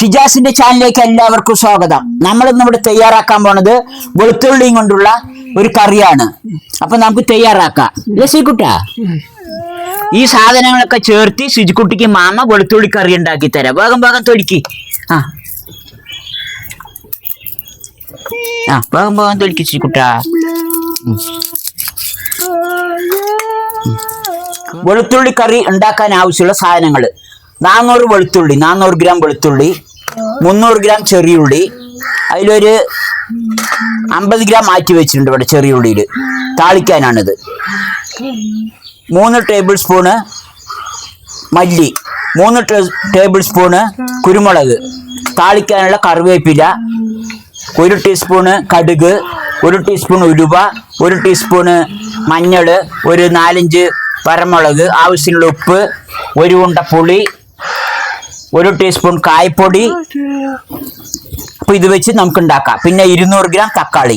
ഷിജാസിന്റെ ചാനലിലേക്ക് എല്ലാവർക്കും സ്വാഗതം. നമ്മൾ ഇന്ന് ഇവിടെ തയ്യാറാക്കാൻ പോണത് വെളുത്തുള്ളിയും കൊണ്ടുള്ള ഒരു കറിയാണ്. അപ്പൊ നമുക്ക് തയ്യാറാക്കാം. ശ്രീകുട്ടാ ശ്രീകുട്ട? ഈ സാധനങ്ങളൊക്കെ ചേർത്ത് ശുചിക്കുട്ടിക്ക് മാമ വെളുത്തുള്ളി കറി ഉണ്ടാക്കി തരാം. വേഗം വേഗം തൊലിക്ക്. ആ. ആ വേഗം വേഗം തൊലിക്ക് ശുചിക്കുട്ട വെളുത്തുള്ളി കറി ഉണ്ടാക്കാൻ ആവശ്യമുള്ള സാധനങ്ങൾ നാനൂറ് വെളുത്തുള്ളി നാനൂറ് ഗ്രാം വെളുത്തുള്ളി. മുന്നൂറ് ഗ്രാം ചെറിയുള്ളി അതിലൊരു അമ്പത് ഗ്രാം മാറ്റി വെച്ചിട്ടുണ്ട് ഇവിടെ ചെറിയുള്ളിയിൽ താളിക്കാനാണിത്. മൂന്ന് ടേബിൾ സ്പൂണ് മല്ലി. മൂന്ന് ടേബിൾ സ്പൂണ് കുരുമുളക്. താളിക്കാനുള്ള കറിവേപ്പില. ഒരു ടീസ്പൂണ് കടുക്. ഒരു ടീസ്പൂൺ ഉലുവ. ഒരു ടീസ്പൂണ് മഞ്ഞൾ ഒരു നാലഞ്ച് പരമുളക് ആവശ്യത്തിനുള്ള ഉപ്പ്. ഒരു ഉണ്ട പുളി ഒരു ടീസ്പൂൺ കായ്പൊടി. അപ്പൊ ഇത് വെച്ച് നമുക്ക് ഉണ്ടാക്കാം പിന്നെ ഇരുന്നൂറ് ഗ്രാം തക്കാളി.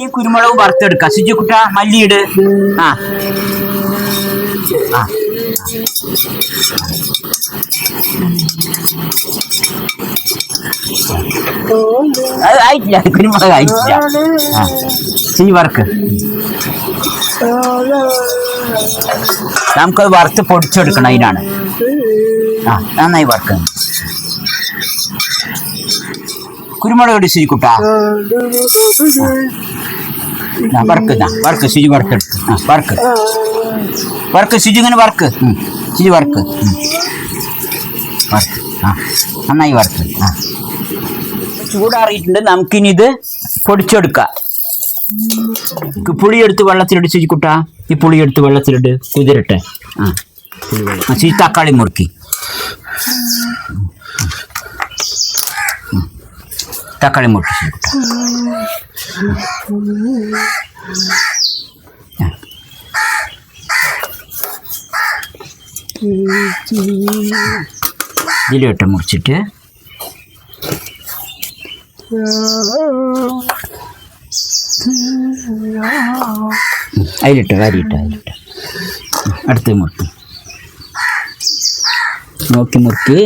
ഈ കുരുമുളക് വറുത്തെടുക്കാം. സിജുക്കുട്ട മല്ലിയിട്. ആ. ആ. ആയിട്ടില്ല. കുരുമുളക് ആയിട്ടില്ല. സിജു വർക്ക് നമുക്കത് വറുത്ത് പൊടിച്ചെടുക്കണം അതിനാണ്. ആ നന്നായി വർക്ക് കുരുമുളക് ഇട്ട്. സിരിക്കുട്ടാ work work Siju work work work ശുചി ഇങ്ങനെ വർക്ക് ഉം. വർക്ക്. വർക്ക് ആ നന്നായി വർക്ക് ആ. ചൂടാറിയിട്ടുണ്ട്. നമുക്കിനി ഇത് പൊടിച്ചെടുക്കാം. പുളിയെടുത്ത് പുളി വെള്ളത്തിലിട്ട് സിജിക്കുട്ടാ ഈ പുളി എടുത്ത് വെള്ളത്തിലിട്ട് കുതിരട്ടെ. ആ. ആ ചീ തക്കാളി മുറുക്കി. ഉം. തക്കാളി മുറുക്കി സിജിക്കുട്ട ഇതിലിട്ട് മുറിച്ചിട്ട് അതിലിട്ട് വാരിയിട്ട് അതിലിട്ട് അടുത്ത് മുറുക്കി നോക്കി മുറുക്ക്.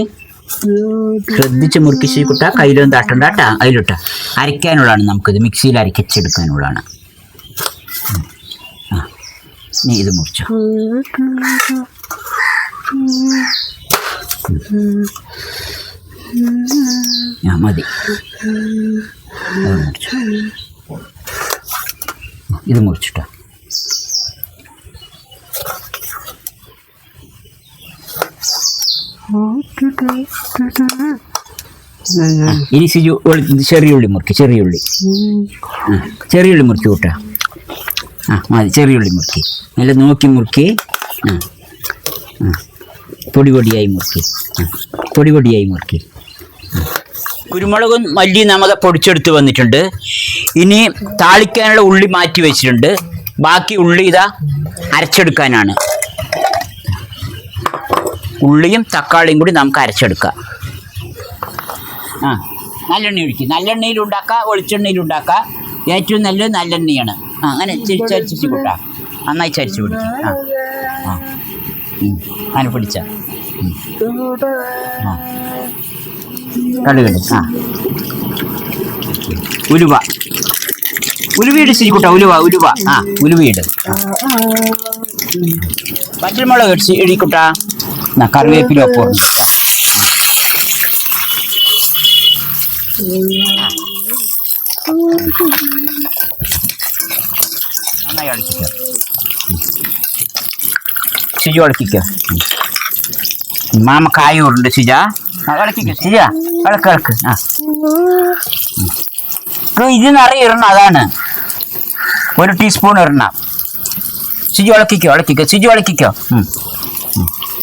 ശ്രദ്ധിച്ച് മുറുക്കി ശരിക്കുട്ട കയ്യിലൊന്നും തട്ടണ്ട കേട്ടാ അതിലിട്ട. അരയ്ക്കാനുള്ളതാണ് നമുക്കിത്. മിക്സിയിൽ അരക്കച്ചെടുക്കാനുള്ളതാണ് നീ ഇത് മുറിച്ചോ. ഞാൻ മതി. ഇത് മുറിച്ചിട്ടോ. ഇനി സിജു ചെറിയുള്ളി മുറിക്ക് ചെറിയുള്ളി ആ ചെറിയുള്ളി മുറിക്ക് കൂട്ടാ. ആ മതി ചെറിയുള്ളി മുറുക്കി. നല്ല നോക്കി മുറുക്കി. ആ ആ പൊടി പൊടിയായി മുറുക്കി. ആ പൊടി പൊടിയായി മുറുക്കി. കുരുമുളകും മല്ലിയും നമുക്ക് പൊടിച്ചെടുത്ത് വന്നിട്ടുണ്ട്. ഇനി താളിക്കാനുള്ള ഉള്ളി മാറ്റി വെച്ചിട്ടുണ്ട്. ബാക്കി ഉള്ളി ഇതാ അരച്ചെടുക്കാനാണ്. ഉള്ളിയും തക്കാളിയും കൂടി നമുക്ക് അരച്ചെടുക്കാം. ആ നല്ലെണ്ണ ഒഴിക്കും. നല്ലെണ്ണയിൽ ഉണ്ടാക്കുക വെളിച്ചെണ്ണയിൽ ഉണ്ടാക്കുക ഏറ്റവും നല്ലത് നല്ലെണ്ണയാണ്. ആ അങ്ങനെ ചരിച്ചരിച്ച് കൂട്ടാ. നന്നായി ചരിച്ച് പിടിക്കും. ആ ആ. അങ്ങനെ പിടിച്ച. ആ. കടുകട് ആ. ഉലുവ. ഉലുവയുടെ കൂട്ടാ. ഉലുവ ഉലുവ. ആ ഉലുവയുടെ. പച്ചമുളക് ഇടിക്കൂട്ട എന്നാ കറിവേപ്പില ഒപ്പം നന്നായി അടക്കിക്കോ സിജു അടക്കിക്കോ മാമ കായൂറുണ്ട് സിജ ആ, ഇളക്കിക്കോ സിജ ഇളക്ക് ഇളക്ക് ആ ഇത് നിറയെ ഇടണം അതാണ് ഒരു ടീസ്പൂൺ ഇടണം സിജു ഇളക്കിക്കോ ഇളക്കിക്കോ സിജു ഇളക്കിക്കോ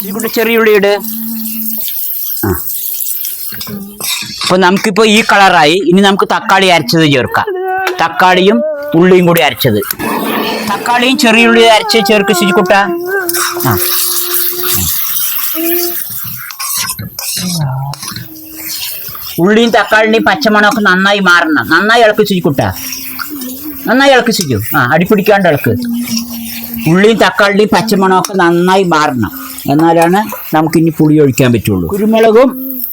ചെറിയ ഉള്ളി ഇട്. ആ. ഇപ്പൊ നമുക്കിപ്പോ ഈ കളറായി. ഇനി നമുക്ക് തക്കാളി അരച്ചത് ചേർക്കാം. തക്കാളിയും ഉള്ളിയും കൂടി അരച്ചത്. തക്കാളിയും ചെറിയ ഉള്ളി അരച്ച് ചേർക്ക് ശുചിക്കുട്ട ആ. ഉള്ളിയും തക്കാളിന്റെയും പച്ചമണമൊക്കെ നന്നായി മാറണം. നന്നായി ഇളക്ക് ശുചിക്കുട്ട നന്നായി ഇളക്ക് ശുചിക്കും ആ അടിപ്പിടിക്കാണ്ട് ഇളക്ക്. ഉള്ളിയും തക്കാളിയും പച്ചമണമൊക്കെ നന്നായി മാറണം. എന്നാലാണ് നമുക്കിനി പുളി ഒഴിക്കാൻ പറ്റുള്ളൂ. കുരുമുളകും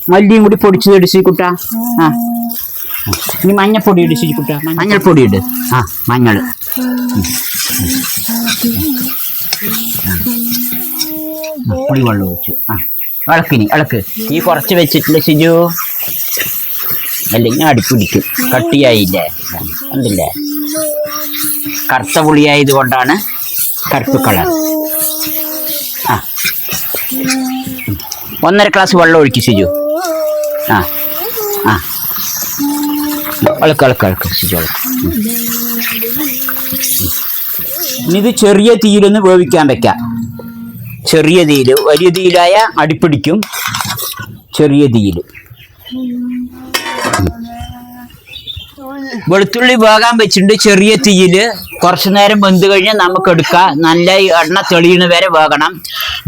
മല്ലിയും കൂടി പൊടിച്ചത് ഇടിച്ചു കുട്ട. ആ. ഇനി മഞ്ഞപ്പൊടി ഇട് കുട്ട. മഞ്ഞൾപ്പൊടി ഇട്. ആ മഞ്ഞൾ. പുളി വെള്ളം ഒഴിച്ചു. ആ ഇളക്കിനി ഇളക്ക്. ഈ കുറച്ച് വെച്ചിട്ടില്ല ശിജു അല്ലെങ്കിൽ അടിപ്പിടിക്കും. കട്ടിയായില്ലേ? കണ്ടില്ലേ കറുത്ത പുളിയായത് കൊണ്ടാണ് കറുപ്പ് കളർ. ഒന്നര ഗ്ലാസ് വെള്ളം ഒഴിക്കും സിജു. ആ ആ. ഇളക്ക്. ഇത് ചെറിയ തീയിലൊന്ന് വേവിക്കാൻ വെക്കാം. ചെറിയ തീയിൽ വലിയ തീയിലായ അടിപ്പിടിക്കും ചെറിയ തീയിൽ വെളുത്തുള്ളി വേകാൻ വെച്ചിട്ടുണ്ട് ചെറിയ തീയിൽ കുറച്ചു നേരം വെന്ത് കഴിഞ്ഞാൽ നമുക്ക് എടുക്കാം. നല്ല എണ്ണ തെളിയുന്ന വരെ വേകണം.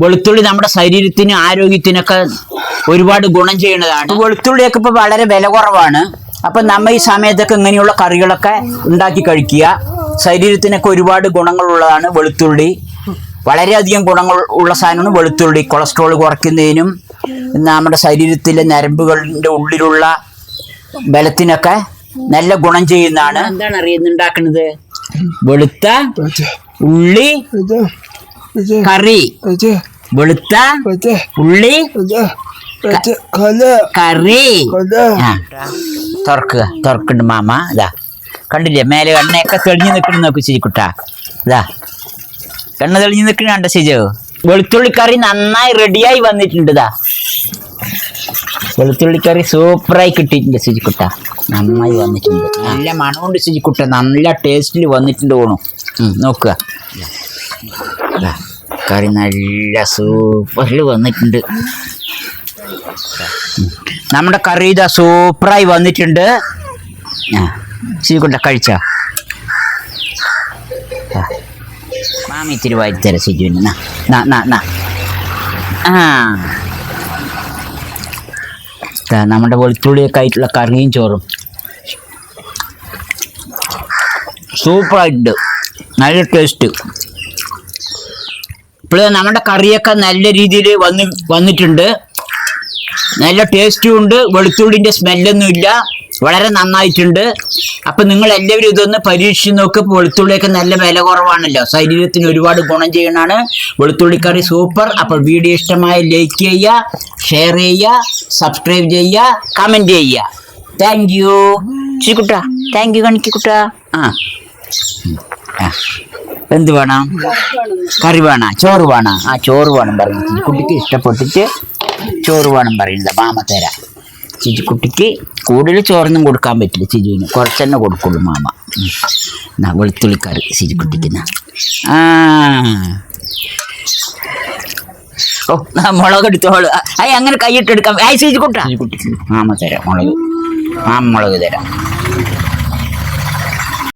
വെളുത്തുള്ളി നമ്മുടെ ശരീരത്തിന് ആരോഗ്യത്തിനൊക്കെ ഒരുപാട് ഗുണം ചെയ്യുന്നതാണ്. വെളുത്തുള്ളിയൊക്കെ ഇപ്പോൾ വളരെ വില കുറവാണ്. അപ്പം നമ്മ ഈ സമയത്തൊക്കെ ഇങ്ങനെയുള്ള കറികളൊക്കെ ഉണ്ടാക്കി കഴിക്കുക. ശരീരത്തിനൊക്കെ ഒരുപാട് ഗുണങ്ങളുള്ളതാണ് വെളുത്തുള്ളി. വളരെയധികം ഗുണങ്ങൾ ഉള്ള സാധനമാണ് വെളുത്തുള്ളി. കൊളസ്ട്രോൾ കുറയ്ക്കുന്നതിനും നമ്മുടെ ശരീരത്തിലെ നരമ്പുകളുടെ ഉള്ളിലുള്ള ബലത്തിനൊക്കെ നല്ല ഗുണം ചെയ്യുന്നതാണ്. എന്താണ് അറിയുന്നുണ്ടാക്കുന്നത് വെളുത്ത ഉള്ളി കറി. വെളുത്ത ഉള്ളി കറി. തുറക്കുക. തുറക്കുന്നുണ്ട് മാമ. ഇതാ കണ്ടില്ലേ? മേലെ എണ്ണയൊക്കെ തെളിഞ്ഞു നിൽക്കുന്നു നോക്ക് ശരിക്കുട്ടാ. ഇതാ എണ്ണ തെളിഞ്ഞു നിൽക്കുന്നുണ്ട് ശരിയോ? വെളുത്തുള്ളി കറി നന്നായി റെഡിയായി വന്നിട്ടുണ്ട് ഇതാ വെളുത്തുള്ളി കറി സൂപ്പറായി കിട്ടിയിട്ടുണ്ട് സുജിക്കുട്ട. നന്നായി വന്നിട്ടുണ്ട്. നല്ല മണമുണ്ട് സുജിക്കുട്ട. നല്ല ടേസ്റ്റിൽ വന്നിട്ടുണ്ട് തോണു നോക്കുക. കറി നല്ല സൂപ്പറിൽ വന്നിട്ടുണ്ട്. നമ്മുടെ കറി ഇതാ സൂപ്പറായി വന്നിട്ടുണ്ട്. ആ സുജിക്കുട്ട കഴിച്ച. മാമി ഇത്തിരി വായിത്തരാം ശുചിന് നാ നാ നാ നാ. ആ. നമ്മുടെ വെളുത്തുള്ളിയൊക്കെ ആയിട്ടുള്ള കറിയും ചോറും. സൂപ്പറായിട്ടുണ്ട് നല്ല ടേസ്റ്റ് ഇപ്പോൾ നമ്മുടെ കറിയൊക്കെ നല്ല രീതിയിൽ വന്ന് വന്നിട്ടുണ്ട്. നല്ല ടേസ്റ്റും ഉണ്ട്. വെളുത്തുള്ളിന്റെ സ്മെല്ലൊന്നും ഇല്ല വളരെ നന്നായിട്ടുണ്ട്. അപ്പൊ നിങ്ങൾ എല്ലാവരും ഇതൊന്ന് പരീക്ഷിച്ച് നോക്ക്. വെളുത്തുള്ളിയൊക്കെ നല്ല വില കുറവാണല്ലോ. ശരീരത്തിന് ഒരുപാട് ഗുണം ചെയ്യണാണ് വെളുത്തുള്ളിക്കറി സൂപ്പർ. അപ്പോൾ വീഡിയോ ഇഷ്ടമായ ലൈക്ക് ചെയ്യുക ഷെയർ ചെയ്യുക സബ്സ്ക്രൈബ് ചെയ്യുക കമന്റ് ചെയ്യുക. താങ്ക് യു ചിക്കുട്ട താങ്ക് യു കണിക്കുട്ട. ആ. എന്ത് വേണം? കറി വേണം? ചോറ് വേണം? ആ ചോറ് വേണം പറഞ്ഞു കുട്ടിക്ക് ഇഷ്ടപ്പെട്ടിട്ട് ചോറ് വേണം പറയുന്നത് മാമ തരാം. ചിജിക്കുട്ടിക്ക് കൂടുതൽ ചോറൊന്നും കൊടുക്കാൻ പറ്റില്ല ചിജുവിന് കുറച്ച് തന്നെ കൊടുക്കുള്ളൂ മാമ. എന്നാ വെളുത്തുള്ളിക്കറി ചിജിക്കുട്ടിക്ക് എന്നാ ആ. ഓ ആ മുളക് എടുത്തോളൂ. അയ്യ അങ്ങനെ കൈയിട്ടെടുക്കാം ആയി ചിജിക്കുട്ട കുട്ടാ മാമ തരാം മുളക്. മാമ മുളക് തരാം.